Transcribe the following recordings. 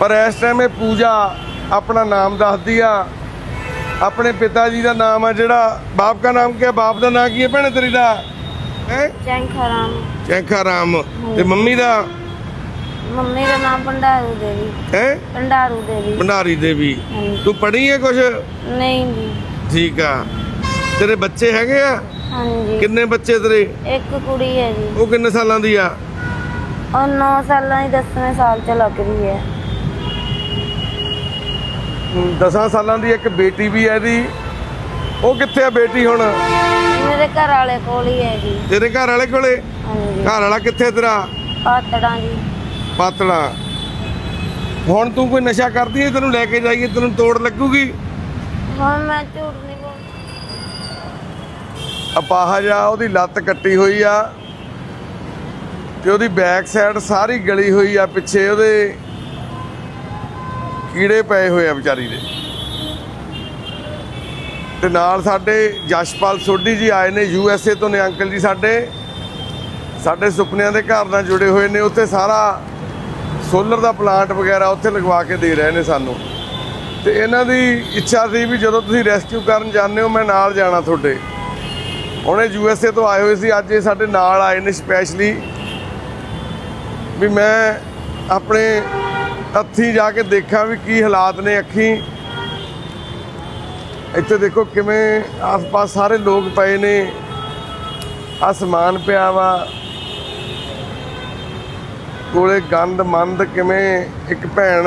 ਪਰ ਇਸ ਟਾਈਮ ਇਹ ਪੂਜਾ ਆਪਣਾ ਨਾਮ ਦੱਸਦੀ ਆ। ਆਪਣੇ ਪਿਤਾ ਜੀ ਦਾ ਨਾਮ ਆ ਜਿਹੜਾ। ਬਾਪ ਦਾ ਨਾਮ ਕੀ ਹੈ ਬਾਪ ਦਾ ਨਾਮ ਕੀ ਹੈ ਭੈਣੇ ਤੇਰੀ ਦਾ? ਹੈ? ਚੈਂਖਾ ਰਾਮ। ਚੈਂਖਾ ਰਾਮ। ਤੇ ਮੰਮੀ ਦਾ? ਮੰਮੀ ਦਾ ਨਾਮ ਭੰਡਾਰੂ ਦੇਵੀ। ਹੈ? ਭੰਡਾਰੂ ਦੇਵੀ। ਭੰਡਾਰੀ ਦੇਵੀ। ਤੂੰ ਪੜ੍ਹੀ ਹੈ ਕੁਛ? ਨਹੀਂ ਜੀ। ਠੀਕ ਆ। ਤੇਰੇ ਬੱਚੇ ਹੈਗੇ ਆ? ਹਾਂਜੀ। ਕਿੰਨੇ ਬੱਚੇ ਤੇਰੇ? ਇੱਕ ਕੁੜੀ ਹੈ ਜੀ। ਉਹ ਕਿੰਨੇ ਸਾਲਾਂ ਦੀ ਆ? ਉਹ 9 ਸਾਲਾਂ ਦੀ 10ਵੇਂ ਸਾਲ ਚ ਲੱਗ ਰਹੀ ਹੈ। 10 ਸਾਲਾਂ ਦੀ ਇੱਕ ਬੇਟੀ ਵੀ ਹੈ ਇਹਦੀ। ਉਹ ਕਿੱਥੇ ਆ ਬੇਟੀ ਹੁਣ? ਮੇਰੇ ਘਰ ਵਾਲੇ ਕੋਲ ਹੀ ਹੈ ਜੀ। ਤੇਰੇ ਘਰ ਵਾਲੇ ਕੋਲੇ? ਹਾਂਜੀ। ਘਰ ਵਾਲਾ ਕਿੱਥੇ ਤੇਰਾ? ਪਾਤੜਾਂ ਜੀ। ਪਾਤੜਾ। ਹੁਣ ਤੂੰ ਕੋਈ ਨਸ਼ਾ ਕਰਦੀ ਹੈ ਤੈਨੂੰ ਲੈ ਕੇ ਜਾਈਏ ਤੈਨੂੰ ਤੋੜ ਲੱਗੂਗੀ? ਹੁਣ ਮੈਂ ਝੂਠ ਨਹੀਂ ਬੋਲ ਅਪਾਹਜ ਆ ਉਹਦੀ ਲੱਤ ਕੱਟੀ ਹੋਈ ਆ ਤੇ ਉਹਦੀ ਬੈਕ ਸਾਈਡ ਸਾਰੀ ਗਲੀ ਹੋਈ ਆ ਪਿੱਛੇ ਉਹਦੇ। ਕੀੜੇ ਪਏ ਹੋਏ ਆ ਵਿਚਾਰੀ ਦੇ। ਤੇ ਨਾਲ ਸਾਡੇ ਜਸ਼ਪਾਲ ਸੋਢੀ ਜੀ ਆਏ ਨੇ ਯੂ ਐਸ ਏ ਤੋਂ ਨੇ, ਅੰਕਲ ਜੀ ਸਾਡੇ। ਸਾਡੇ ਸੁਪਨਿਆਂ ਦੇ ਘਰ ਨਾਲ ਜੁੜੇ ਹੋਏ ਨੇ, ਉੱਥੇ ਸਾਰਾ ਸੋਲਰ ਦਾ ਪਲਾਂਟ ਵਗੈਰਾ ਉੱਥੇ ਲਗਵਾ ਕੇ ਦੇ ਰਹੇ ਨੇ ਸਾਨੂੰ। ਤੇ ਇਹਨਾਂ ਦੀ ਇੱਛਾ ਸੀ ਵੀ ਜਦੋਂ ਤੁਸੀਂ ਰੈਸਕਿਊ ਕਰਨ ਜਾਂਦੇ ਹੋ, ਮੈਂ ਨਾਲ ਜਾਣਾ ਤੁਹਾਡੇ। ਹੁਣ ਇਹ ਯੂ ਐਸ ਏ ਤੋਂ ਆਏ ਹੋਏ ਸੀ, ਅੱਜ ਇਹ ਸਾਡੇ ਨਾਲ ਆਏ ਨੇ ਸਪੈਸ਼ਲੀ ਵੀ ਮੈਂ ਆਪਣੇ ਅੱਥੀ ਜਾ ਕੇ ਦੇਖਾਂ ਵੀ ਕੀ ਹਾਲਾਤ ਨੇ ਅੱਖੀਂ। ਇੱਥੇ ਦੇਖੋ ਕਿਵੇਂ ਆਸ-ਪਾਸ ਸਾਰੇ ਲੋਕ ਪਏ ਨੇ। ਅਸਮਾਨ ਪਿਆ ਵਾ। ਕੋਲੇ ਗੰਦ ਮੰਦ ਕਿਵੇਂ ਇੱਕ ਭੈਣ,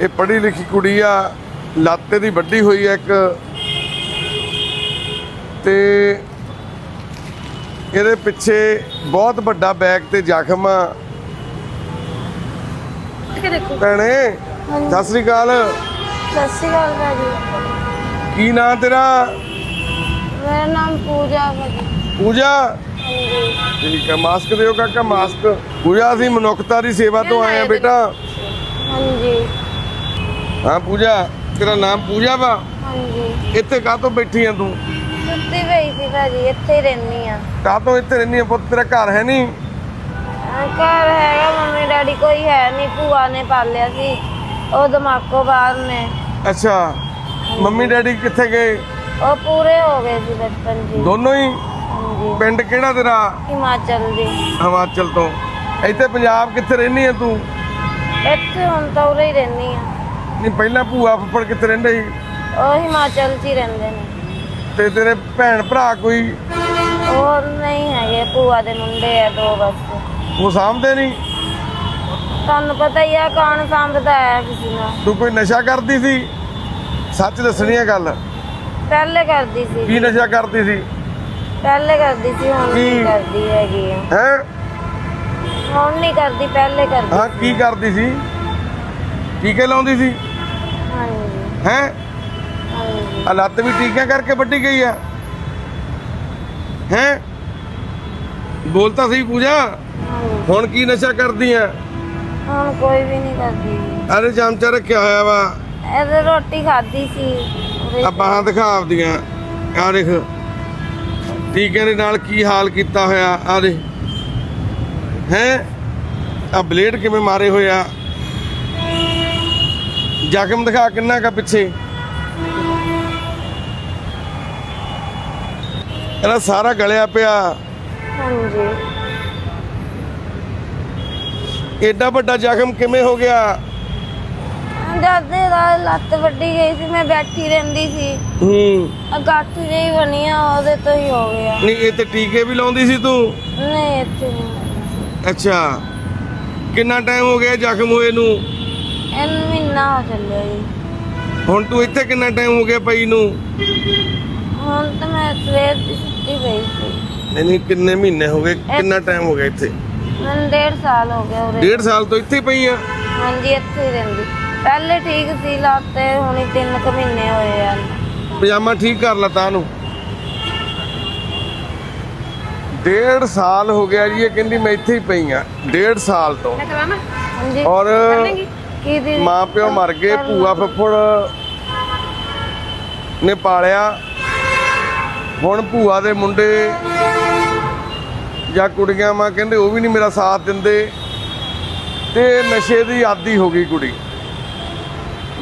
ਇਹ ਪੜ੍ਹੀ ਲਿਖੀ ਕੁੜੀ ਆ, ਲਾਤੇ ਦੀ ਵੱਡੀ ਹੋਈ ਆ ਇੱਕ। ਤੇ ਇਹਦੇ ਪਿੱਛੇ ਬਹੁਤ ਵੱਡਾ ਬੈਗ ਤੇ ਜ਼ਖਮ ਆ। ਭੈਣੇ ਸਤਿ ਸ੍ਰੀ ਅਕਾਲ। ਸਤਿ ਸ਼੍ਰੀ ਅਕਾਲ ਭਾਜੀ। ਕੀ ਨਾਂ ਤੇਰਾ? ਮੇਰਾ ਨਾਮ ਪੂਜਾ ਭਾਜੀ। ਪੂਜਾ? ਹਾਂਜੀ। ਠੀਕ ਹੈ ਮਾਸਕ ਦਿਓ ਕਾਕਾ ਮਾਸਕ। ਪੂਜਾ ਅਸੀਂ ਮਨੁੱਖਤਾ ਦੀ ਸੇਵਾ ਤੋਂ ਆਏ ਆ ਬੇਟਾ। ਹਾਂਜੀ। ਹਾਂ ਪੂਜਾ ਤੇਰਾ ਨਾਮ ਪੂਜਾ ਵਾ? ਹਾਂਜੀ। ਇੱਥੇ ਕਾਹਤੋਂ ਬੈਠੀ ਆ ਤੂੰ? ਸੁੱਤੀ ਪਈ ਸੀ ਭਾਜੀ ਇੱਥੇ ਹੀ ਰਹਿੰਦੀ ਆ। ਕਾਹਤੋਂ ਇੱਥੇ ਰਹਿੰਦੀ ਆ ਪੁੱਤ? ਤੇਰਾ ਘਰ ਹੈ ਨਹੀਂ? ਘਰ ਹੈਗਾ ਮੰਮੀ ਡੈਡੀ ਕੋਈ ਹੈ ਨਹੀਂ ਭੂਆ ਨੇ ਪਾਲਿਆ ਸੀ ਉਹ ਦਿਮਾਗੋਂ ਬਾਹਰ ਨੇ। ਅੱਛਾ ਮੰਮੀ ਡੈਡੀ ਕਿੱਥੇ ਗਏ? ਉਹ ਪੂਰੇ ਹੋ ਗਏ ਸੀ ਬਚਪਨ ਜੀ। ਦੋਨੋਂ ਹੀ? ਹਾਂਜੀ। ਪਿੰਡ ਕਿਹੜਾ ਤੇਰਾ? ਹਿਮਾਚਲ ਜੀ ਹਿਮਾਚਲ ਤੋਂ। ਇੱਥੇ ਪੰਜਾਬ ਕਿੱਥੇ ਰਹਿੰਦੀ ਆ ਤੂੰ? ਇੱਥੇ ਹੁਣ ਤਾਂ ਉਰੇ ਹੀ ਰਹਿੰਦੀ ਆ। ਨਹੀਂ ਪਹਿਲਾਂ ਭੂਆ ਫੁੱਫੜ ਕਿੱਥੇ ਰਹਿੰਦੇ ਸੀ? ਉਹ ਹਿਮਾਚਲ 'ਚ ਹੀ ਰਹਿੰਦੇ ਨੇ। ਤੇ ਤੇਰੇ ਭੈਣ ਭਰਾ ਕੋਈ? ਉਹ ਨਹੀਂ ਹੈਗੇ ਭੂਆ ਦੇ ਮੁੰਡੇ ਆ ਦੋ ਬਸ। ਉਹ ਸਾਂਭਦੇ ਨਹੀਂ। ਤੁਹਾਨੂੰ ਪਤਾ ਹੀ ਆ ਕੌਣ ਸੰਭਦਾ ਹੈ ਕਿਸੇ ਨੂੰ। ਤੂੰ ਕੋਈ ਨਸ਼ਾ ਕਰਦੀ ਸੀ? ਸੱਚ ਦੱਸਣੀ ਹੈ ਗੱਲ। ਪਹਿਲੇ ਕਰਦੀ ਸੀ। ਕੀ ਨਸ਼ਾ ਕਰਦੀ ਸੀ? ਪਹਿਲੇ ਕਰਦੀ ਸੀ ਹੁਣ ਕੀ? ਨਹੀਂ ਕਰਦੀ ਹੈਗੀ। ਆ। ਹੈ? ਹੁਣ ਨਹੀਂ ਕਰਦੀ ਪਹਿਲੇ ਕਰਦੀ ਹਾਂ ਕੀ ਕਰਦੀ ਸੀ? ਟੀਕੇ ਲਾਉਂਦੀ ਸੀ? ਹਾਂਜੀ। ਹੈ? ਹਾਂਜੀ। ਆ ਲੱਤ ਵੀ ਟੀਕਿਆਂ ਕਰਕੇ ਵੱਢੀ ਗਈ ਆ। ਹੈ? ਬੋਲ ਤਾਂ ਸਹੀ ਪੂਜਾ। ਹੁਣ ਕੀ ਨਸ਼ਾ ਕਰਦੀ ਆ ਹੁਣ ਕੋਈ ਵੀ ਨਹੀਂ ਕਰਦੀ। ਅਰੇ ਚਮਚਾ ਰੱਖਿਆ ਹੋਇਆ ਵਾ। ਇਹਦੇ ਰੋਟੀ ਖਾਦੀ ਸੀ। ਉਹਦੇ ਆ ਬਾਹਾਂ ਦਿਖਾ ਆਪਦੀਆਂ। ਆ ਦੇਖ। ਟੀਕਿਆਂ ਦੇ ਨਾਲ ਕੀ ਹਾਲ ਕੀਤਾ ਹੋਇਆ ਆ ਦੇ ਹੈ? ਆ ਬਲੇਡ ਕਿਵੇਂ ਮਾਰੇ ਹੋਏ ਆ? ਜ਼ਖਮ ਦਿਖਾ ਕਿੰਨਾ ਕਾ ਪਿੱਛੇ? ਇਹਦਾ ਸਾਰਾ ਗਲਿਆ ਪਿਆ। ਹਾਂਜੀ। ਏਡਾ ਵੱਡਾ ਜ਼ਖਮ ਕਿਵੇਂ ਹੋ ਗਿਆ? ਦਾਦੇ ਦਾ ਲੱਤ ਵੱਡੀ ਗਈ ਸੀ ਮੈਂ ਬੈਠੀ ਰਹਿੰਦੀ ਸੀ। ਹੂੰ। ਗੱਠ ਜਿਹੀ ਬਣੀ ਆ ਉਹਦੇ ਤੋਂ ਹੀ ਹੋ ਗਿਆ। ਨਹੀਂ ਇਹ ਤੇ ਟੀਕੇ ਵੀ ਲਾਉਂਦੀ ਸੀ ਤੂੰ? ਨਹੀਂ ਇੱਥੇ ਨਹੀਂ ਅੱਛਾ। ਕਿੰਨਾ ਟਾਈਮ ਹੋ ਗਿਆ ਜ਼ਖਮ ਹੋਏ ਨੂੰ? ਇਹਨੂੰ ਮਹੀਨਾ ਹੋ ਚੱਲਿਆ ਜੀ। ਹੁਣ ਤੂੰ ਇੱਥੇ ਕਿੰਨਾ ਟਾਈਮ ਹੋ ਗਿਆ ਪਈ ਨੂੰ? ਹੁਣ ਤਾਂ ਮੈਂ ਸਵੇਰ ਦੀ ਸੁੱਤੀ ਪਈ ਸੀ। ਨਹੀਂ ਨਹੀਂ ਕਿੰਨੇ ਮਹੀਨੇ ਹੋ ਗਏ? ਕਿੰਨਾ ਟਾਈਮ ਹੋ ਗਿਆ ਇੱਥੇ? ਮੈਨੂੰ ਡੇਢ ਸਾਲ ਹੋ ਗਿਆ ਉਰੇ। ਡੇਢ ਸਾਲ ਤੋਂ ਇੱਥੇ ਹੀ ਪਈ ਆ? ਹਾਂਜੀ ਇੱਥੇ ਹੀ ਰਹਿੰਦੀ। ਪਹਿਲੇ ਠੀਕ ਸੀ ਲੱਤੇ ਹੁਣੀ 3 ਕੁ ਮਹੀਨੇ ਹੋਏ ਆ। ਪਜਾਮਾ ਠੀਕ ਕਰ ਲਾ ਤਾਂ ਨੂੰ। ਡੇਢ ਸਾਲ ਹੋ ਗਿਆ ਜੀ ਇਹ ਕਹਿੰਦੀ ਮੈਂ ਇੱਥੇ ਹੀ ਪਈ ਆ ਡੇਢ ਸਾਲ ਤੋਂ। ਹਾਂਜੀ ਔਰ ਕੀ ਦੀ ਮਾਂ ਪਿਓ ਮਰ ਗਏ ਭੂਆ ਫੁੱਫੜ ਨੇ ਪਾਲਿਆ। ਹੁਣ ਭੂਆ ਦੇ ਮੁੰਡੇ ਜਾਂ ਕੁੜੀਆਂ ਮਾਂ ਕਹਿੰਦੇ ਉਹ ਵੀ ਨਹੀਂ ਮੇਰਾ ਸਾਥ ਦਿੰਦੇ। ਤੇ ਨਸ਼ੇ ਦੀ ਆਦੀ ਹੋ ਗਈ ਕੁੜੀ।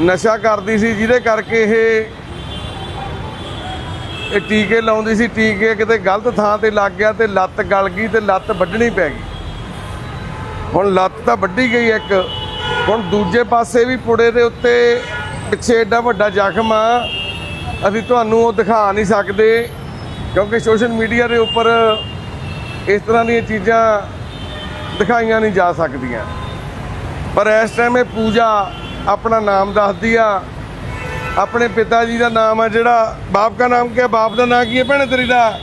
ਨਸ਼ਾ ਕਰਦੀ ਸੀ, ਜਿਹਦੇ ਕਰਕੇ ਇਹ ਇਹ ਟੀਕੇ ਲਾਉਂਦੀ ਸੀ, ਟੀਕੇ ਕਿਤੇ ਗਲਤ ਥਾਂ ਤੇ ਲੱਗ ਗਿਆ ਤੇ ਲੱਤ ਗਲ ਗਈ ਤੇ ਲੱਤ ਵੱਢਣੀ ਪੈ ਗਈ। ਹੁਣ ਲੱਤ ਤਾਂ ਵੱਢੀ ਗਈ ਇੱਕ। ਹੁਣ ਦੂਜੇ ਪਾਸੇ ਵੀ ਪੁੜੇ ਦੇ ਉੱਤੇ ਪਿੱਛੇ ਐਡਾ ਵੱਡਾ ਜ਼ਖਮ ਆ। ਅਸੀਂ ਤੁਹਾਨੂੰ ਉਹ ਦਿਖਾ ਨਹੀਂ ਸਕਦੇ, ਕਿਉਂਕਿ ਸੋਸ਼ਲ ਮੀਡੀਆ ਦੇ ਉੱਪਰ ਇਸ ਤਰ੍ਹਾਂ ਦੀਆਂ ਚੀਜ਼ਾਂ ਦਿਖਾਈਆਂ ਨਹੀਂ ਜਾ ਸਕਦੀਆਂ। ਪਰ ਇਸ ਟਾਈਮ ਇਹ ਪੂਜਾ ਆਪਣਾ ਨਾਮ ਦੱਸਦੀ ਆ। ਆਪਣੇ ਪਿਤਾ ਜੀ ਦਾ ਨਾਮ ਆ ਜਿਹੜਾ ਬਾਪ ਦਾ ਨਾਮ ਕੀ ਹੈ ਬਾਪ ਦਾ ਨਾਮ ਕੀ ਹੈ ਭੈਣੇ ਤੇਰੀ ਦਾ?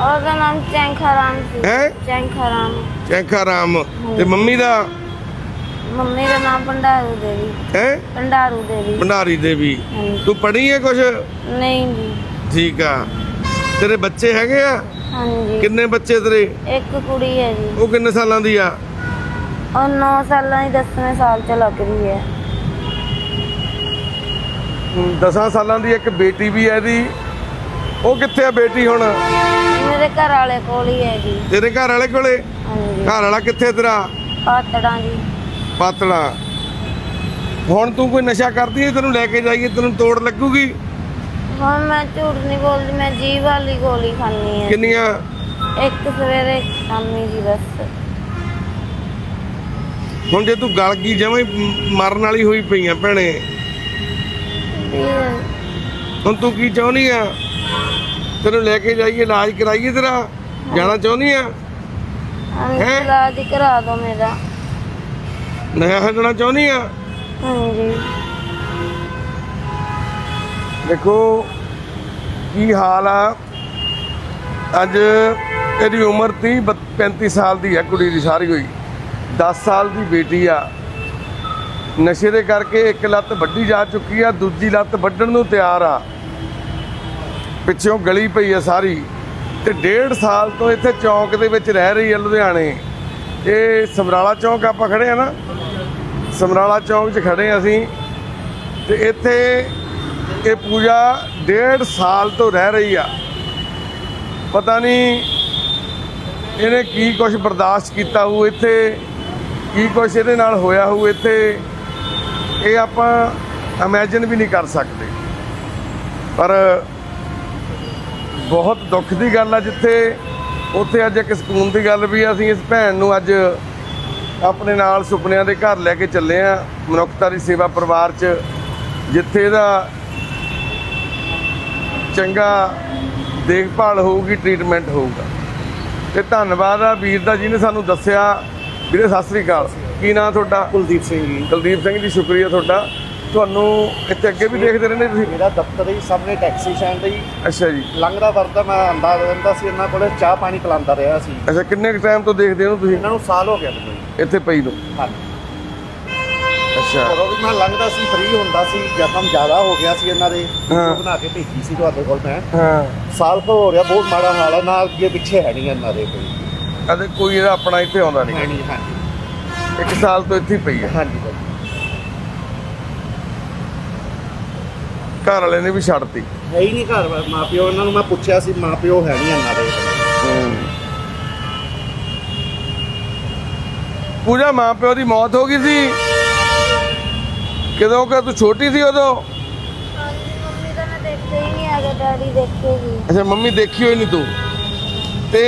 ਉਹਦਾ ਨਾਮ ਚੈਂਖਾ ਰਾਮ ਸੀ। ਹੈਂ? ਚੈਂਖਾ ਰਾਮ। ਚੈਂਖਾ ਰਾਮ। ਤੇ ਮੰਮੀ ਦਾ? ਮੰਮੀ ਦਾ ਨਾਮ ਭੰਡਾਰੂ ਦੇਵੀ। ਹੈ? ਭੰਡਾਰੂ ਦੇਵੀ। ਭੰਡਾਰੀ ਦੇਵੀ। ਤੂੰ ਪੜ੍ਹੀ ਹੈ ਕੁਛ? ਨਹੀਂ ਜੀ। ਠੀਕ ਆ। ਤੇਰੇ ਬੱਚੇ ਹੈਗੇ ਆ? ਹਾਂਜੀ। ਕਿੰਨੇ ਬੱਚੇ ਤੇਰੇ? ਇੱਕ ਕੁੜੀ ਹੈ ਜੀ। ਉਹ ਕਿੰਨੇ ਸਾਲਾਂ ਦੀ ਆ? ਉਹ 9 ਸਾਲਾਂ ਦੀ 10ਵੇਂ ਸਾਲ ਚ ਲੱਗ ਰਹੀ ਹੈ। 10 ਸਾਲਾਂ ਦੀ ਇੱਕ ਬੇਟੀ ਵੀ ਹੈ ਇਹਦੀ। ਉਹ ਕਿੱਥੇ ਆ ਬੇਟੀ ਹੁਣ? ਮੇਰੇ ਘਰ ਵਾਲੇ ਕੋਲ ਹੀ ਹੈ ਜੀ। ਤੇਰੇ ਘਰ ਵਾਲੇ ਕੋਲੇ? ਹਾਂਜੀ। ਘਰ ਵਾਲਾ ਕਿੱਥੇ ਤੇਰਾ? ਪਾਤੜਾਂ ਜੀ। ਪਾਤੜਾ। ਹੁਣ ਤੂੰ ਕੋਈ ਨਸ਼ਾ ਕਰਦੀ ਹੈ ਤੈਨੂੰ ਲੈ ਕੇ ਜਾਈਏ ਤੈਨੂੰ ਤੋੜ ਲੱਗੂਗੀ? ਹੁਣ ਮੈਂ ਝੂਠ ਨਹੀਂ ਬੋਲਦੀ ਮੈਂ ਜੀ ਵਾਲੀ ਗੋਲੀ ਖਾਣੀ ਹੈ ਕਿੰਨੀਆਂ? ਇੱਕ ਸਵੇਰੇ ਇੱਕ ਸ਼ਾਮੀ ਜੀ ਬਸ। ਹੁਣ ਜੇ ਤੂੰ ਗਲ ਗਈ ਜਮਾਂ ਹੀ ਮਰਨ ਵਾਲੀ ਹੋਈ ਪਈ ਆ ਭੈਣੇ। ਵੀ ਹੁਣ ਤੂੰ ਕੀ ਚਾਹੁੰਦੀ ਆ? ਤੈਨੂੰ ਲੈ ਕੇ ਜਾਈਏ ਇਲਾਜ ਕਰਾਈਏ ਤੇਰਾ? ਜਾਣਾ ਚਾਹੁੰਦੀ ਆ? ਹੈਂ? ਇਲਾਜ ਕਰਾ ਦੋ ਮੇਰਾ। ਨਸ਼ਾ ਛੱਡਣਾ ਚਾਹੁੰਦੀ ਆ? ਹਾਂਜੀ। ਦੇਖੋ ਕੀ ਹਾਲ ਆ? ਅੱਜ ਇਹਦੀ ਉਮਰ 30 ਬੱਤ- 35 ਸਾਲ ਦੀ ਹੈ ਕੁੜੀ ਦੀ, ਸਾਰੀ ਹੋਈ। 10 ਸਾਲ ਦੀ ਬੇਟੀ ਆ। ਨਸ਼ੇ ਦੇ ਕਰਕੇ ਇੱਕ ਲੱਤ ਵੱਢੀ ਜਾ ਚੁੱਕੀ ਆ, ਦੂਜੀ ਲੱਤ ਵੱਢਣ ਨੂੰ ਤਿਆਰ ਆ। ਪਿੱਛੋਂ ਗਲੀ ਪਈ ਆ ਸਾਰੀ। ਤੇ ਡੇਢ ਸਾਲ ਤੋਂ ਇੱਥੇ ਚੌਂਕ ਦੇ ਵਿੱਚ ਰਹਿ ਰਹੀ ਆ ਲੁਧਿਆਣੇ। ਇਹ ਸਮਰਾਲਾ ਚੌਂਕ ਆਪਾਂ ਖੜੇ ਆ ਨਾ? ਸਮਰਾਲਾ ਚੌਂਕ 'ਚ ਖੜੇ ਆ ਅਸੀਂ। ਤੇ ਇੱਥੇ ਇਹ ਪੂਜਾ ਡੇਢ ਸਾਲ ਤੋਂ ਰਹਿ ਰਹੀ ਆ। ਪਤਾ ਨਹੀਂ ਇਹਨੇ ਕੀ ਕੁਝ ਬਰਦਾਸ਼ਤ ਕੀਤਾ ਹੋਊ ਇੱਥੇ, ਕੀ ਕੁਝ ਇਹਦੇ ਨਾਲ ਹੋਇਆ ਹੋਊ ਇੱਥੇ। ਇਹ ਆਪਾਂ ਇਮੇਜਿਨ ਵੀ ਨਹੀਂ ਕਰ ਸਕਦੇ। ਪਰ ਬਹੁਤ ਦੁੱਖ ਦੀ ਗੱਲ ਆ ਜਿੱਥੇ ਉੱਥੇ ਅੱਜ ਇੱਕ ਸਕੂਨ ਦੀ ਗੱਲ ਵੀ ਆ। ਅਸੀਂ ਇਸ ਭੈਣ ਨੂੰ ਅੱਜ ਆਪਣੇ ਨਾਲ ਸੁਪਨਿਆਂ ਦੇ ਘਰ ਲੈ ਕੇ ਚੱਲੇ ਆ, ਮਨੁੱਖਤਾ ਦੀ ਸੇਵਾ ਪਰਿਵਾਰ 'ਚ, ਜਿੱਥੇ ਇਹਦਾ ਚੰਗਾ ਦੇਖਭਾਲ ਹੋਊਗੀ ਟ੍ਰੀਟਮੈਂਟ ਹੋਊਗਾ। ਤੇ ਧੰਨਵਾਦ ਆ ਵੀਰ ਦਾ ਜਿਹਨੇ ਸਾਨੂੰ ਦੱਸਿਆ। ਵੀਰੇ ਸਤਿ ਸ੍ਰੀ ਅਕਾਲ। ਕੀ ਨਾਂ ਤੁਹਾਡਾ? ਕੁਲਦੀਪ ਸਿੰਘ ਜੀ। ਕੁਲਦੀਪ ਸਿੰਘ ਜੀ ਸ਼ੁਕਰੀਆ ਤੁਹਾਡਾ। ਤੁਹਾਨੂੰ ਇੱਥੇ ਅੱਗੇ ਵੀ ਦੇਖਦੇ ਰਹਿੰਦੇ ਤੁਸੀਂ? ਮੇਰਾ ਦਫ਼ਤਰ ਹੀ ਸਾਹਮਣੇ ਟੈਕਸੀ ਸਟੈਂਡ ਹੀ ਅੱਛਾ ਜੀ। ਲੰਘਦਾ ਵਰਦਾ ਮੈਂ ਆਂਦਾ ਰਹਿੰਦਾ ਸੀ ਇਹਨਾਂ ਕੋਲੇ ਚਾਹ ਪਾਣੀ ਪਿਲਾਉਂਦਾ ਰਿਹਾ ਸੀ। ਅੱਛਾ ਕਿੰਨੇ ਕੁ ਟਾਈਮ ਤੋਂ ਦੇਖਦੇ ਹੋ ਤੁਸੀਂ? ਇਹਨਾਂ ਨੂੰ ਸਾਲ ਹੋ ਗਿਆ ਮੈਨੂੰ ਜੀ। ਇੱਥੇ ਪਈ ਨੂੰ। ਹਾਂਜੀ। ਅੱਛਾ। ਉਦੋਂ ਵੀ ਮੈਂ ਲੰਘਦਾ ਸੀ ਫ੍ਰੀ ਹੁੰਦਾ ਸੀ ਜ਼ਖਮ ਜ਼ਿਆਦਾ ਹੋ ਗਿਆ ਸੀ ਇਹਨਾਂ ਦੇ। ਹਾਂ। ਬਣਾ ਕੇ ਭੇਜੀ ਸੀ ਤੁਹਾਡੇ ਕੋਲ ਮੈਂ। ਹਾਂ। ਸਾਲ ਕੁ ਹੋ ਰਿਹਾ ਬਹੁਤ ਮਾੜਾ ਹਾਲ ਹੈ ਨਾ ਅੱਗੇ ਪਿੱਛੇ ਹੈ ਨਹੀਂ ਇਹਨਾਂ ਦੇ ਕੋਈ। ਕਦੇ ਕੋਈ ਇਹਦਾ ਆਪਣਾ ਇੱਥੇ ਆਉਂਦਾ ਨਹੀਂ। ਹਾਂਜੀ। ਇੱਕ ਸਾਲ ਤੋਂ ਇੱਥੇ ਹੀ ਪਈ ਹੈ। ਹਾਂਜੀ ਭਾਈ। ਘਰ ਵਾਲੇ ਨੇ ਵੀ ਛੱਡਤੀ ਹੈ ਹੀ ਨਹੀਂ ਘਰ ਮਾਪਿਓ ਇਹਨਾਂ ਨੂੰ ਮੈਂ ਪੁੱਛਿਆ ਸੀ ਮਾਪਿਓ ਹੈ ਨਹੀਂ ਇਹਨਾਂ ਦੇ। ਪੂਜਾ ਮਾਂ ਪਿਓ ਦੀ ਮੌਤ ਹੋ ਗਈ ਸੀ। ਕਦੋਂ ਕਿ ਤੂੰ ਛੋਟੀ ਸੀ ਉਦੋਂ? ਮੰਮੀ ਤਾਂ ਮੈਂ ਦੇਖਦੇ ਹੀ ਨਹੀਂ ਆਗੇ ਡੈਡੀ ਦੇਖੇਗੀ। ਅੱਛਾ ਮੰਮੀ ਦੇਖੀ ਹੋਈ ਨਹੀਂ ਤੂੰ? ਤੇ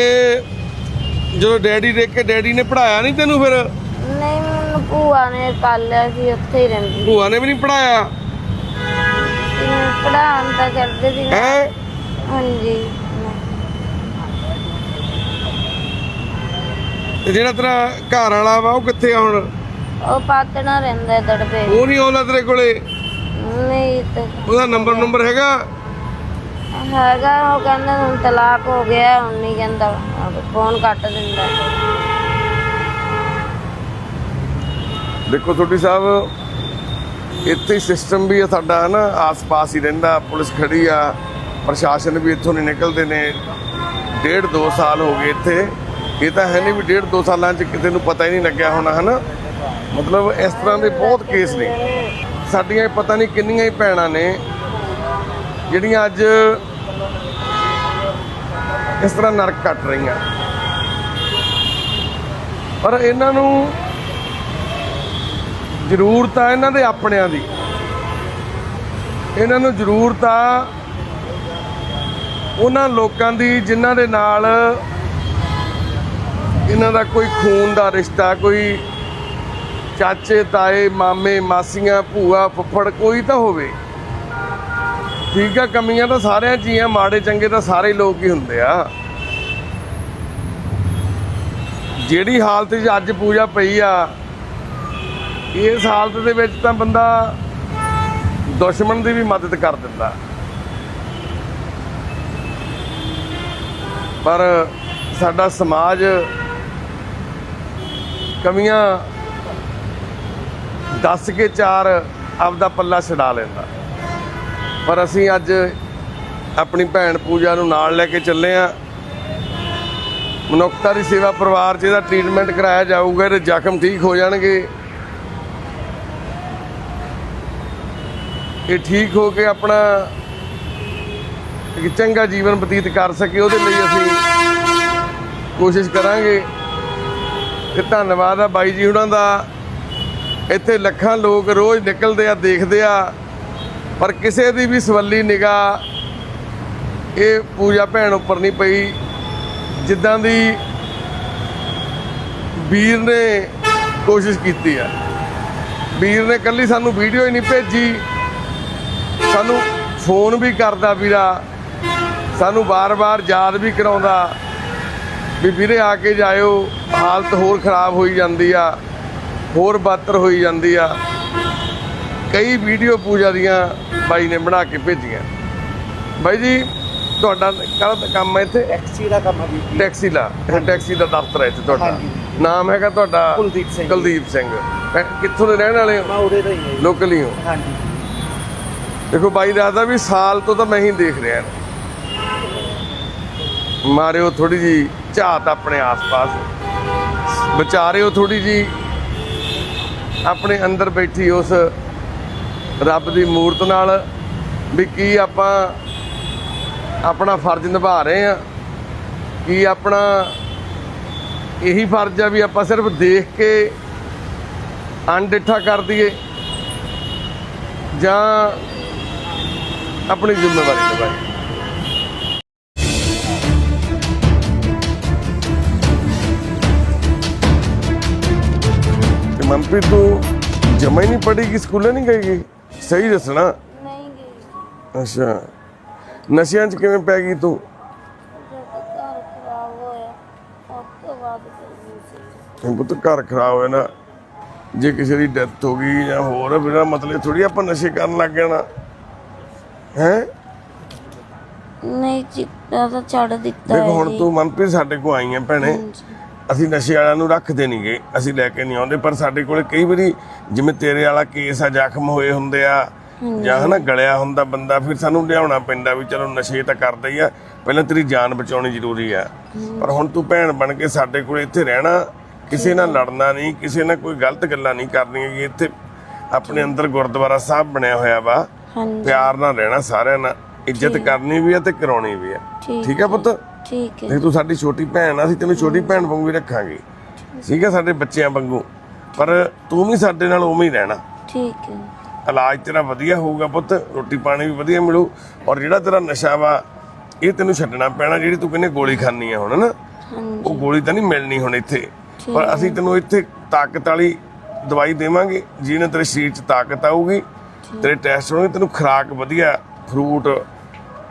ਜਦੋਂ ਡੈਡੀ ਦੇਖ ਕੇ ਡੈਡੀ ਨੇ ਪੜਾਇਆ ਨਹੀਂ ਤੈਨੂੰ ਫਿਰ? ਨਹੀਂ ਮੈਨੂੰ ਭੂਆ ਨੇ ਪਾਲਿਆ ਸੀ ਉੱਥੇ ਹੀ ਰਹਿੰਦੀ। ਭੂਆ ਨੇ ਵੀ ਨਹੀਂ ਪੜਾਇਆ ਪੜਾਉਣ ਤਾਂ ਕਰਦੇ ਸੀ। ਨਾ। ਹੈ? ਹਾਂਜੀ। ਤੇ ਜਿਹੜਾ ਤੇਰਾ ਘਰ ਵਾਲਾ ਵਾ ਉਹ ਕਿੱਥੇ ਆ ਹੁਣ? ਉਹ ਪਾਤਣਾ ਰਹਿੰਦਾ ਦੜਬੇ ਉਹ ਨਹੀਂ ਆਉਂਦਾ ਤੇਰੇ ਕੋਲੇ? ਨਹੀਂ ਤੇ ਉਹਦਾ ਨੰਬਰ ਨੰਬਰ ਹੈਗਾ? ਹੈਗਾ ਉਹ ਕਹਿੰਦਾ ਹੁਣ ਤਲਾਕ ਹੋ ਗਿਆ ਹੁਣ ਨਹੀਂ ਕਹਿੰਦਾ। ਫੋਨ ਕੱਟ ਦਿੰਦਾ। ਦੇਖੋ ਤੁਹਾਡੀ ਸਾਹਿਬ ਇੱਥੇ ਸਿਸਟਮ ਵੀ ਸਾਡਾ ਹੈ ਨਾ ਆਸ-ਪਾਸ ਹੀ ਰਹਿੰਦਾ ਪੁਲਿਸ ਖੜੀ ਆ ਪ੍ਰਸ਼ਾਸਨ ਵੀ ਇੱਥੋਂ ਨਹੀਂ ਨਿਕਲਦੇ ਨੇ। ਡੇਢ ਦੋ ਸਾਲ ਹੋ ਗਏ ਇੱਥੇ। ਇਹ ਤਾਂ ਹੈ ਨਹੀਂ ਵੀ ਡੇਢ ਦੋ ਸਾਲਾਂ 'ਚ ਕਿਤੇ ਨੂੰ ਪਤਾ ਹੀ ਨਹੀਂ ਲੱਗਿਆ ਹੋਣਾ, ਹਨਾ? ਮਤਲਬ ਇਸ ਤਰ੍ਹਾਂ ਦੇ ਬਹੁਤ ਕੇਸ ਨੇ। ਸਾਡੀਆਂ ਪਤਾ ਨਹੀਂ ਕਿੰਨੀਆਂ ਹੀ ਭੈਣਾਂ ਨੇ, ਜਿਹੜੀਆਂ ਅੱਜ ਇਸ ਤਰ੍ਹਾਂ ਨਰਕ ਕੱਟ ਰਹੀਆਂ। ਪਰ ਇਹਨਾਂ ਨੂੰ ਜ਼ਰੂਰਤ ਆ ਇਹਨਾਂ ਦੇ ਆਪਣਿਆਂ ਦੀ। ਇਹਨਾਂ ਨੂੰ ਜ਼ਰੂਰਤ ਆ ਉਹਨਾਂ ਲੋਕਾਂ ਦੀ ਜਿਨ੍ਹਾਂ ਦੇ ਨਾਲ ਇਹਨਾਂ ਦਾ ਕੋਈ ਖੂਨ ਦਾ ਰਿਸ਼ਤਾ, ਕੋਈ ਚਾਚੇ, ਤਾਏ, ਮਾਮੇ, ਮਾਸੀਆਂ, ਭੂਆ, ਫੁੱਫੜ, ਕੋਈ ਤਾਂ ਹੋਵੇ। ਠੀਕ ਆ, ਕਮੀਆਂ ਤਾਂ ਸਾਰਿਆਂ 'ਚ ਹੀ ਆ, ਮਾੜੇ ਚੰਗੇ ਤਾਂ ਸਾਰੇ ਲੋਕ ਹੀ ਹੁੰਦੇ ਆ। ਜਿਹੜੀ ਹਾਲਤ 'ਚ ਅੱਜ ਪੂਜਾ ਪਈ ਆ, ਇਸ ਹਾਲਤ ਦੇ ਵਿੱਚ ਤਾਂ ਬੰਦਾ ਦੁਸ਼ਮਣ ਦੀ ਵੀ ਮਦਦ ਕਰ ਦਿੰਦਾ। ਪਰ ਸਾਡਾ ਸਮਾਜ ਕਮੀਆਂ ਦੱਸ ਕੇ ਚਾਰ ਆਪਦਾ ਪੱਲਾ ਛਡਾ ਲੈਂਦਾ। ਪਰ ਅਸੀਂ ਅੱਜ ਆਪਣੀ ਭੈਣ ਪੂਜਾ ਨੂੰ ਨਾਲ ਲੈ ਕੇ ਚੱਲੇ ਆ। ਮਨੁੱਖਤਾ ਦੀ ਸੇਵਾ ਪਰਿਵਾਰ 'ਚ ਇਹਦਾ ਟ੍ਰੀਟਮੈਂਟ ਕਰਾਇਆ ਜਾਊਗਾ ਇਹਦੇ ਜ਼ਖਮ ਠੀਕ ਹੋ ਜਾਣਗੇ। ਇਹ ਠੀਕ ਹੋ ਕੇ ਆਪਣਾ ਇੱਕ ਚੰਗਾ ਜੀਵਨ ਬਤੀਤ ਕਰ ਸਕੇ, ਉਹਦੇ ਲਈ ਅਸੀਂ ਕੋਸ਼ਿਸ਼ ਕਰਾਂਗੇ। ਤੇ ਧੰਨਵਾਦ ਆ ਬਾਈ ਜੀ ਉਹਨਾਂ ਦਾ। ਇੱਥੇ ਲੱਖਾਂ ਲੋਕ ਰੋਜ਼ ਨਿਕਲਦੇ ਆ, ਦੇਖਦੇ ਆ। ਪਰ ਕਿਸੇ ਦੀ ਵੀ ਸਵੱਲੀ ਨਿਗਾਹ ਇਹ ਪੂਜਾ ਭੈਣ ਉੱਪਰ ਨਹੀਂ ਪਈ। ਜਿੱਦਾਂ ਦੀ ਵੀਰ ਨੇ ਕੋਸ਼ਿਸ਼ ਕੀਤੀ ਆ। ਵੀਰ ਨੇ ਕੱਲੀ ਸਾਨੂੰ ਵੀਡੀਓ ਹੀ ਨਹੀਂ ਭੇਜੀ। ਸਾਨੂੰ ਫੋਨ ਵੀ ਕਰਦਾ ਵੀਰਾ। ਸਾਨੂੰ ਬਾਰ-ਬਾਰ ਯਾਦ ਵੀ ਕਰਾਉਂਦਾ। ਵੀ ਵੀਰੇ ਆ ਕੇ ਜਾਇਓ ਹਾਲਤ ਹੋਰ ਖਰਾਬ ਹੋਈ ਜਾਂਦੀ ਆ ਹੋਰ ਬਦਤਰ ਹੋਈ ਜਾਂਦੀ ਆ। ਕਈ ਵੀਡੀਓ ਪੂਜਾ ਦੀਆਂ ਬਾਈ ਨੇ ਬਣਾ ਕੇ ਭੇਜੀਆਂ। ਬਾਈ ਜੀ ਤੁਹਾਡਾ ਕਾਹਦਾ ਕੰਮ ਹੈ ਇੱਥੇ? ਟੈਕਸੀ ਦਾ ਕੰਮ ਵੀਰ ਜੀ। ਟੈਕਸੀ ਇਹ ਟੈਕਸੀ ਦਾ ਦਫ਼ਤਰ ਹੈ ਇੱਥੇ ਤੁਹਾਡਾ। ਨਾਮ ਹੈਗਾ ਤੁਹਾਡਾ ਕੁਲਦੀਪ ਸਿੰਘ। ਕੁਲਦੀਪ ਸਿੰਘ। ਕਿੱਥੋਂ ਦੇ ਰਹਿਣ ਵਾਲੇ ਹੋ? ਮੈਂ ਉਰੇ ਦਾ ਹੀ ਹਾਂ। ਲੋਕਲ ਹੀ ਹੋ। ਹਾਂਜੀ। ਦੇਖੋ ਬਾਈ ਦੱਸਦਾ ਵੀ ਸਾਲ ਤੋਂ ਤਾਂ ਮੈਂ ਹੀ ਦੇਖ ਰਿਹਾ। ਮਾਰਿਓ ਥੋੜੀ ਜੀ ਝਾਤ ਆਪਣੇ ਆਸ-ਪਾਸ। ਵਿਚਾਰਿਓ ਥੋੜੀ ਜੀ ਆਪਣੇ ਅੰਦਰ ਬੈਠੀ ਉਸ ਰੱਬ ਦੀ ਮੂਰਤ ਨਾਲ ਵੀ ਕੀ ਆਪਾਂ ਆਪਣਾ ਫਰਜ਼ ਨਿਭਾ ਰਹੇ ਆ ਕੀ ਆਪਣਾ ਇਹੀ ਫਰਜ਼ ਆ ਵੀ ਆਪਾਂ ਸਿਰਫ ਦੇਖ ਕੇ ਅਣਡਿੱਠਾ ਕਰ ਦਈਏ ਜਾਂ ਆਪਣੀ ਜ਼ਿੰਮੇਵਾਰੀ ਨਿਭਾਈਏ। ਮਨਪ੍ਰੀਤ ਤੂੰ ਜਮਾ ਹੀ ਨਹੀਂ ਪੜ੍ਹੀ ਸਕੂਲੇ ਨਹੀਂ ਗਈ ਗੀ? ਸਹੀ ਦੱਸਣਾ? ਨਹੀਂ ਗਈ। ਅੱਛਾ। ਨਸ਼ਿਆਂ 'ਚ ਕਿਵੇਂ ਪੈ ਗਈ ਤੂੰ? ਜਦੋਂ ਘਰ ਖਰਾਬ ਹੋਇਆ ਉਸ ਤੋਂ ਬਾਅਦ ਫਿਰ ਗਈ ਸੀ। ਇਹ ਪੁੱਤ ਘਰ ਖਰਾਬ ਹੋਇਆ ਨਾ ਜੇ ਕਿਸੇ ਦੀ ਡੈਥ ਹੋ ਗਈ ਜਾਂ ਹੋਰ ਬਿਨਾ ਮਤਲਬ ਥੋੜੀ ਆਪਾਂ ਨਸ਼ੇ ਕਰਨ ਲੱਗ ਜਾਣਾ ਹੈ? ਨਹੀਂ ਚਿੱਟਾ ਤਾਂ ਛੱਡ ਦਿੱਤਾ ਦੇਖੋ ਹੈ ਹੁਣ ਜੀ। ਤੂੰ ਮਨਪ੍ਰੀਤ ਸਾਡੇ ਕੋ ਆਈ ਹੈ ਭੈਣੇ। ਹਾਂਜੀ। ਅਸੀਂ ਨਸ਼ੇ ਵਾਲਿਆਂ ਨੂੰ ਰੱਖਦੇ ਨਹੀਂਗੇ ਅਸੀਂ ਲੈ ਕੇ ਨਹੀਂ ਆਉਂਦੇ ਪਰ ਸਾਡੇ ਕੋਲੇ ਕਈ ਵਾਰੀ ਜਿਵੇਂ ਤੇਰੇ ਵਾਲਾ ਕੇਸ ਆ ਜ਼ਖਮ ਹੋਏ ਹੁੰਦੇ ਆ ਜਾਂ ਹਨਾ ਗਲਿਆ ਹੁੰਦਾ ਬੰਦਾ ਫਿਰ ਸਾਨੂੰ ਲਿਆਉਣਾ ਪੈਂਦਾ ਵੀ ਚਲੋ ਨਸ਼ੇ ਤਾਂ ਕਰਦਾ ਹੀ ਆ ਪਹਿਲਾਂ ਤੇਰੀ ਜਾਨ ਬਚਾਉਣੀ ਜ਼ਰੂਰੀ ਆ। ਪਰ ਹੁਣ ਤੂੰ ਭੈਣ ਬਣ ਕੇ ਸਾਡੇ ਕੋਲੇ ਇੱਥੇ ਰਹਿਣਾ ਕਿਸੇ ਨਾਲ ਲੜਨਾ ਨਹੀਂ ਕਿਸੇ ਨਾਲ ਕੋਈ ਗਲਤ ਗੱਲਾਂ ਨਹੀਂ ਕਰਨੀਆਂ ਕਿ ਇੱਥੇ ਆਪਣੇ ਅੰਦਰ ਗੁਰਦੁਆਰਾ ਸਾਹਿਬ ਬਣਿਆ ਹੋਇਆ ਵਾ ਪਿਆਰ ਨਾਲ ਰਹਿਣਾ ਸਾਰਿਆਂ ਨਾਲ ਇੱਜ਼ਤ ਕਰਨੀ ਵੀ ਆ ਤੇ ਕਰਾਉਣੀ ਵੀ ਆ। ਠੀਕ ਆ ਪੁੱਤ? ਠੀਕ ਹੈ ਦੇਖ ਤੂੰ ਸਾਡੀ ਛੋਟੀ ਭੈਣ ਆ ਅਸੀਂ ਤੈਨੂੰ ਛੋਟੀ ਭੈਣ ਵਾਂਗੂ ਹੀ ਰੱਖਾਂਗੇ। ਠੀਕ ਹੈ ਸਾਡੇ ਬੱਚਿਆਂ ਵਾਂਗੂ। ਪਰ ਤੂੰ ਵੀ ਸਾਡੇ ਨਾਲ ਉਵੇਂ ਹੀ ਰਹਿਣਾ। ਠੀਕ ਹੈ। ਇਲਾਜ ਤੇਰਾ ਵਧੀਆ ਹੋਊਗਾ ਪੁੱਤ ਰੋਟੀ ਪਾਣੀ ਵੀ ਵਧੀਆ ਮਿਲੂ। ਔਰ ਜਿਹੜਾ ਤੇਰਾ ਨਸ਼ਾ ਵਾ ਇਹ ਤੈਨੂੰ ਛੱਡਣਾ ਪੈਣਾ ਜਿਹੜੀ ਤੂੰ ਕਹਿੰਦੇ ਗੋਲੀ ਖਾਣੀ ਆ ਹੁਣ ਨਾ ਹਾਂਜੀ। ਉਹ ਗੋਲੀ ਤਾਂ ਨਹੀਂ ਮਿਲਣੀ ਹੁਣ ਇੱਥੇ। ਪਰ ਅਸੀਂ ਤੈਨੂੰ ਇੱਥੇ ਤਾਕਤ ਵਾਲੀ ਦਵਾਈ ਦੇਵਾਂਗੇ ਜਿਹਨੇ ਤੇਰੇ ਸਰੀਰ 'ਚ ਤਾਕਤ ਆਊਗੀ। ਤੇਰੇ ਟੈਸਟ ਹੋਣਗੇ ਤੈਨੂੰ ਖੁਰਾਕ ਵਧੀਆ ਫਰੂਟ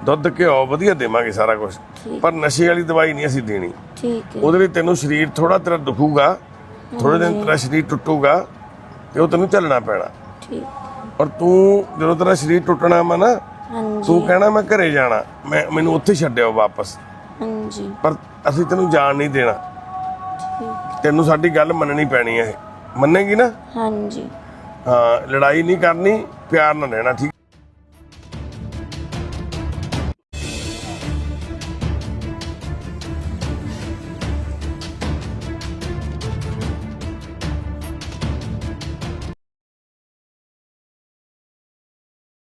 ਦੁੱਧ ਘਿਓ ਵਧੀਆ ਦੇਵਾਂਗੇ ਸਾਰਾ ਕੁਝ। ਪਰ ਨਸ਼ੇ ਵਾਲੀ ਦਵਾਈ ਨਹੀਂ ਅਸੀਂ ਦੇਣੀ। ਠੀਕ ਹੈ। ਉਹਦੇ ਲਈ ਤੈਨੂੰ ਸਰੀਰ ਥੋੜਾ ਤੇਰਾ ਦੁਖੂਗਾ ਥੋੜੇ ਦਿਨ ਤੇਰਾ ਸਰੀਰ ਟੁੱਟੂਗਾ ਤੇ ਉਹ ਤੈਨੂੰ ਚੱਲਣਾ ਪੈਣਾ। ਠੀਕ। ਔਰ ਤੂੰ ਜਦੋਂ ਤੇਰਾ ਸਰੀਰ ਟੁੱਟਣਾ ਨਾ ਹਾਂਜੀ। ਤੂੰ ਕਹਿਣਾ ਮੈਂ ਘਰੇ ਜਾਣਾ। ਮੈਂ ਮੈਨੂੰ ਉੱਥੇ ਛੱਡਿਓ ਵਾਪਸ। ਹਾਂਜੀ। ਪਰ ਅਸੀਂ ਤੈਨੂੰ ਜਾਣ ਨਹੀਂ ਦੇਣਾ। ਠੀਕ। ਤੈਨੂੰ ਸਾਡੀ ਗੱਲ ਮੰਨਣੀ ਪੈਣੀ ਹੈ। ਇਹ ਮੰਨੇਗੀ ਨਾ? ਹਾਂਜੀ। ਹਾਂ ਲੜਾਈ ਨਹੀਂ ਕਰਨੀ ਪਿਆਰ ਨਾਲ ਰਹਿਣਾ ਠੀਕ